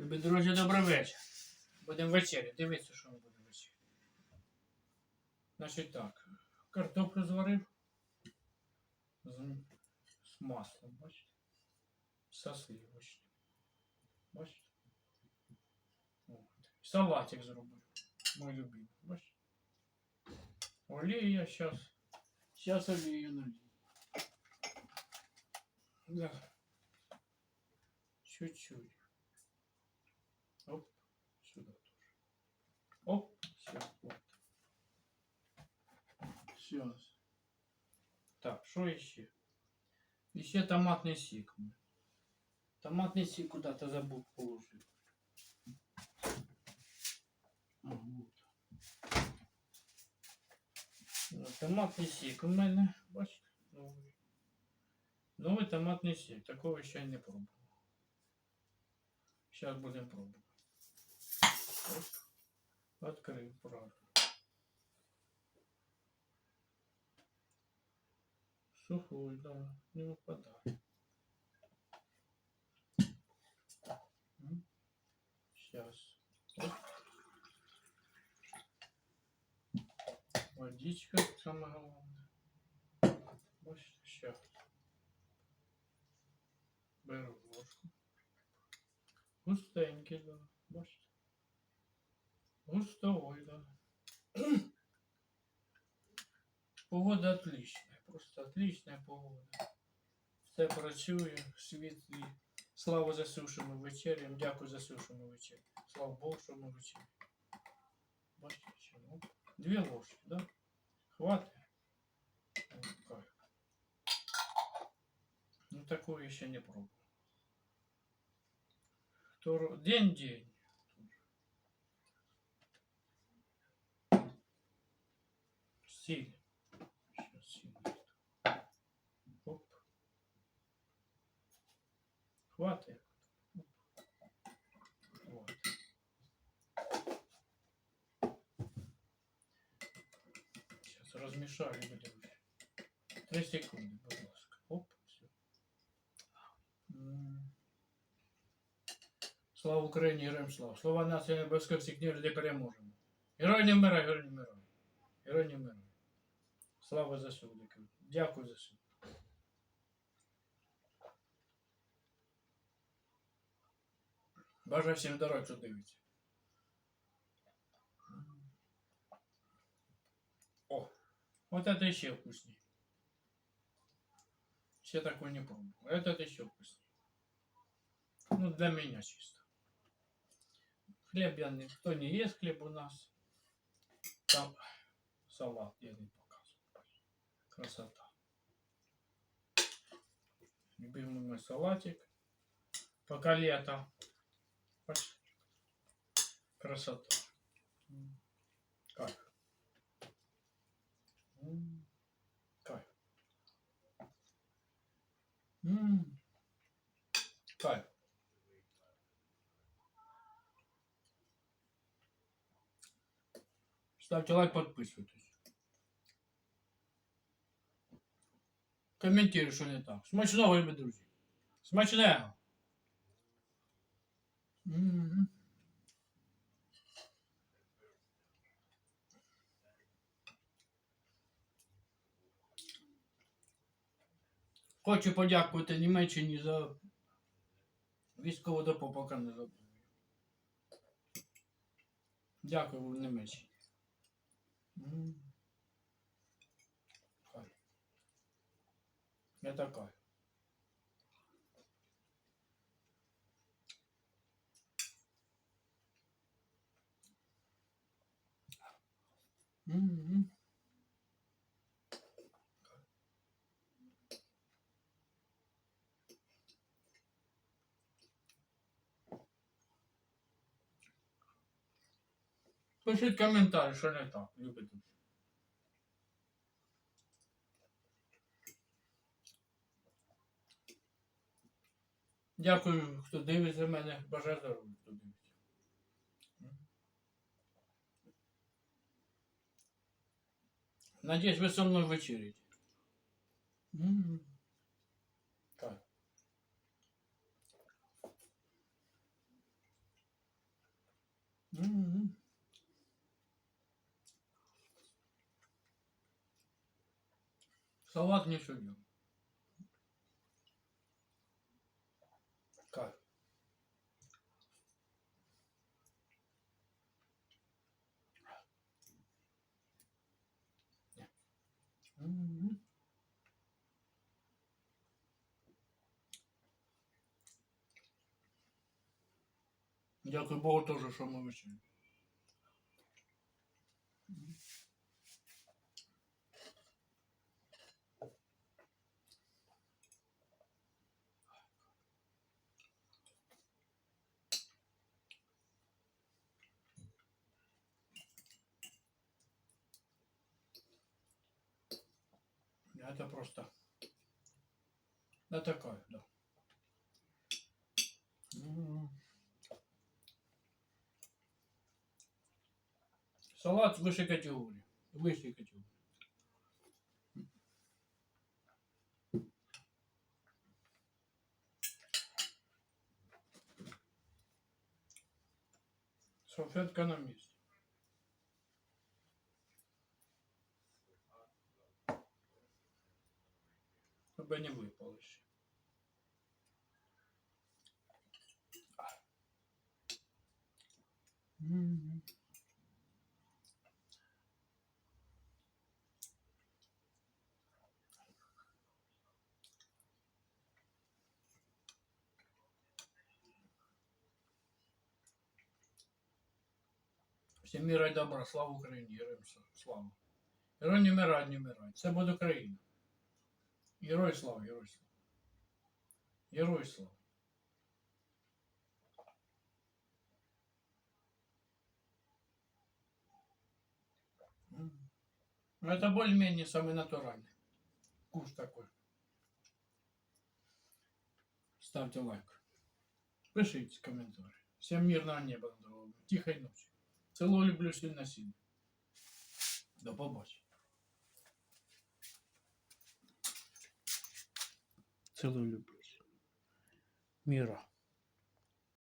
Любі друзі, добрий вечір. Будемо вечеряти. Дивіться, що ми будемо вечеряти. Значить так, картоплю зварив з, маслом, бачите? Со сливочним. Бачите? Салатик зробив. Мой любимий. Бачите? Олія зараз. Зараз олію налью. Да. Чуть-чуть. Оп, сюда тоже. Оп, все, вот. Сейчас. Так, что еще? Еще томатный сик. Томатный сик куда-то забыл положить. Вот. Томатний сік у мене, бачите, новий. Новий томатний сік. Такого ще не пробував. Зараз будемо пробувати. Оп. Открив, правда. Сухой, да, не выпадает. Сейчас. Водичка самое главное. Бачите, сейчас. Беру ложку. Густенький, да. Бачите. Муштаольда. Погода отличная, просто отличная погода. Все працює, світлі. Слава за сушену вечерям. Дякую за сушену вечерю. Слава Богу, що ми вечеря. Бачите, чому? Ну, дві ложки, да? Хватає. Ну такого ще не пробував. День-день. Силь. Сейчас силь. Оп. Хватит. Вот. Сейчас размешали будем. Три секунды, будь ласка. Оп, все. Слава Україні, героям слава. Слова нації небезпеки всіх ніж де переможемо. Герой не вмирай, герой не вмирай. Слава за сьогодні. Дякую за все. Бажаю всім здоров'я, що дивиться. О, вот это еще вкуснее. Все такое не пробовал. Этот еще вкуснее. Ну, для меня чисто. Хлеб я не... Кто не ест хлеб у нас, там салат я не показываю. Красота. Любимый мой салатик. Пока лето. Красота. М. Кайф. М. Кайф. М. Кайф. Ставьте лайк, подписывайтесь. Комментируй, что не так. Смачного, любі друзі. Смачного. Хочу подякувати Німеччині за військову допомогу, не забув. Дякую Німеччині. Я такая. М-м. Пишіть коментарі, що не так, любите. Дякую, хто дивиться мене. Бажаю здоров'я, хто дивиться. Надіюсь, ви со мною вечеряєте. Так. Салат не судил. Дякую Богу теж, що ми вичили. Это просто... Да такая, да. М. Салат высшей категории. Высшей категории. Салфетка на месте. Чтобы не выпало еще. Мгм. Всім міра й добра, слава Україні, героям с- слава. Герой не вмирать, не вмирать. Це буде Україна. Герой слава, герой слава. Герой слава. М. Ну, это более-менее самый натуральный. Вкус такой. Ставьте лайк. Пишите комментарии. Всем мирного неба над головами. Тихой ночи. Целую, люблю, сильно сильно. До побачення. Целую люблю. Мира.